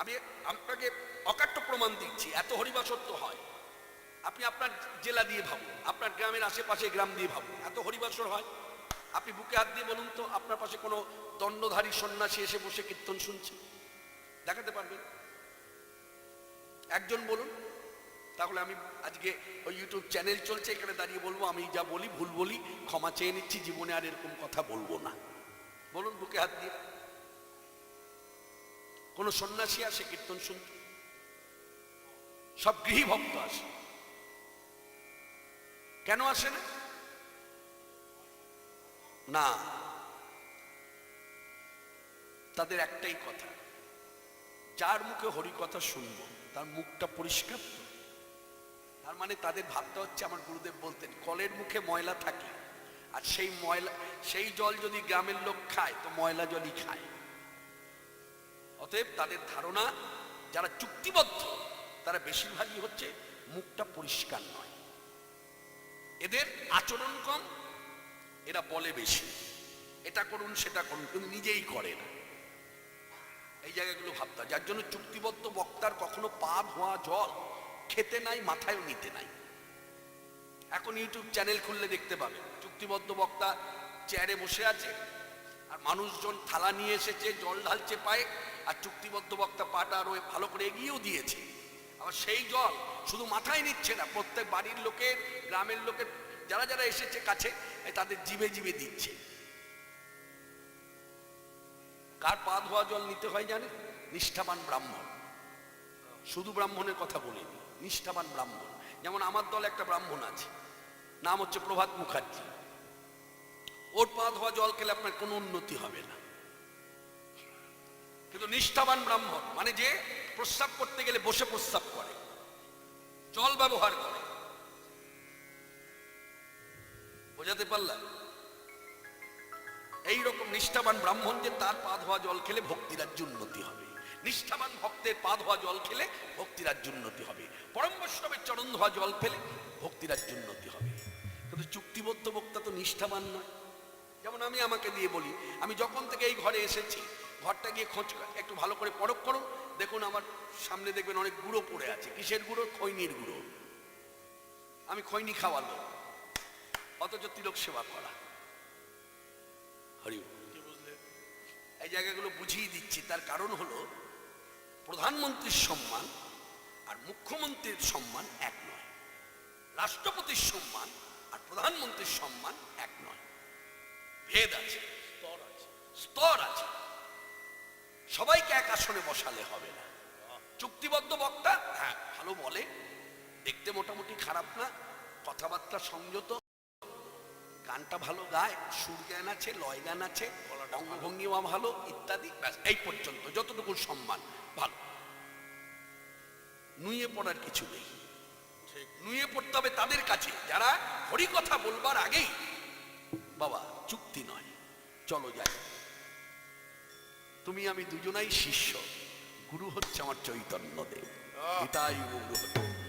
আমি আপনাকে অকাট্য প্রমাণ দিচ্ছি, এত হরিবাসত্ব হয়। আপনি আপনার জেলা দিয়ে ভাবুন, আপনার গ্রামের আশেপাশে গ্রাম দিয়ে ভাবুন, এত হরিবাসর হয়। আপনি বুকে হাত দিয়ে বলুন তো, আপনার পাশে কোনো দণ্ডধারী সন্ন্যাসী এসে বসে কীর্তন শুনছে? দেখাতে পারবেন? একজন বলুন, তাহলে আমি আজকে ওই ইউটিউব চ্যানেল চলছে, এখানে দাঁড়িয়ে বলব, আমি যা বলি, ভুল বলি, ক্ষমা চেয়ে নিচ্ছি, জীবনে আর এরকম কথা বলব না। বলুন বুকে হাত দিয়ে। কোন সন্ন্যাসী আসে, কীর্তন শুনতে। সব গৃহী ভক্ত আসে। কেন আসে না? না, তাদের একটাই কথা। যার মুখে হরি কথা শুনব, তার মুখটা পরিষ্কার তার মানে তাদের ভাবটা হচ্ছে, আমার গুরুদেব বলতেন, কলের মুখে ময়লা থাকে আর সেই ময়লা, সেই জল যদি গ্রামের লোক খায়, তো ময়লা জলই খায়। অতএব তাদের ধারণা, যারা চুক্তিবদ্ধ, তারা বেশিরভাগই হচ্ছে মুখটা পরিষ্কার নয়। এদের আচরণ কম, এরা বলে বেশি। এটা করুন, সেটা করুন, কিন্তু নিজেই করে না। এই জায়গাগুলো ভাবতে যার জন্য চুক্তিবদ্ধ বক্তার কখনো পা ধোয়া জল খেতে নাই, মাথায়ও নিতে নাই। এখন ইউটিউব চ্যানেল খুললে দেখতে পাবেন। চুক্তিবদ্ধ বক্তা চেয়ারে বসে আছে। মানুষজন থালা নিয়ে এসেছে, জল ঢালছে পায়ে, আর চুক্তিবদ্ধ বক্তা পাটা আরও ভালো করে এগিয়েও দিয়েছে। আবার সেই জল শুধু মাথায় নিচ্ছে না, প্রত্যেক বাড়ির লোকের, গ্রামের লোকের, যারা যারা এসেছে কাছে তাদের জিভে জিভে দিচ্ছে। কার পা ধোয়া জল নিতে হয় জানে নিষ্ঠাবান ব্রাহ্মণ। শুধু ব্রাহ্মণের কথা বলিনি, নিষ্ঠাবান ব্রাহ্মণ। যেমন আমার দলে একটা ব্রাহ্মণ আছে, নাম হচ্ছে প্রভাত মুখার্জি। ওর পা ধোয়া জল খেলে আপনার কোনো উন্নতি হবে না। কিন্তু নিষ্ঠাবান ব্রাহ্মণ মানে যে প্রস্রাব করতে গেলে বসে প্রস্রাব করে, জল ব্যবহার করে। বোঝাতে পারলাম? এই রকম নিষ্ঠাবান ব্রাহ্মণ যে তার পা ধোয়া জল খেলে ভক্তিরাজ্য উন্নতি হবে। নিষ্ঠাবান ভক্তের পা ধোয়া জল খেলে ভক্তিরাজ্য উন্নতি হবে। পরম বৈষ্ণবের চরণ ধোয়া জল ফেলে ভক্তিরাজ্য উন্নতি হবে। কিন্তু চুক্তিবদ্ধ বক্তা তো নিষ্ঠাবান নয়। যেমন আমি আমাকে দিয়ে বলি, আমি যখন থেকে এই ঘরে এসেছি, ঘরটা গিয়ে খোঁজ একটু ভালো করে পরখ করুন দেখুন আমার সামনে দেখবেন অনেক গুঁড়ো পড়ে আছে। কিসের গুঁড়ো? খৈনির গুঁড়ো। আমি খৈনি খাওয়ালো অথচ তিলক সেবা করা। হরি এই জায়গাগুলো বুঝিয়ে দিচ্ছি। তার কারণ হলো, প্রধানমন্ত্রীর সম্মান আর মুখ্যমন্ত্রীর সম্মান এক নয়। রাষ্ট্রপতির সম্মান আর প্রধানমন্ত্রীর সম্মান এক নয়। ভেদ আছে স্তর আছে। স্তর আছে। সবাইকে এক আসনে বসালে হবে না। চুক্তিবদ্ধ বক্তা? হ্যাঁ ভালো বলে। দেখতে মোটামুটি খারাপ না। কথাবার্তা সংযত। গানটা ভালো গায় সুর জ্ঞান আছে লয় গান আছে অঙ্গভঙ্গিমা ভালো ইত্যাদি। ব্যাস এই পর্যন্ত। যতটুকু সম্মান ভালো। নুয়ে পড়ার কিছু নেই। নুয়ে পড়তে হবে তাদের কাছে। যারা হরি কথা বলবার আগেই বাবা চুক্তি নয়। চলো যাই। তুমি আমি দুজনাই শিষ্য। গুরু হচ্ছে আমার চৈতন্য দেব পিতাই গুরু হচ্ছে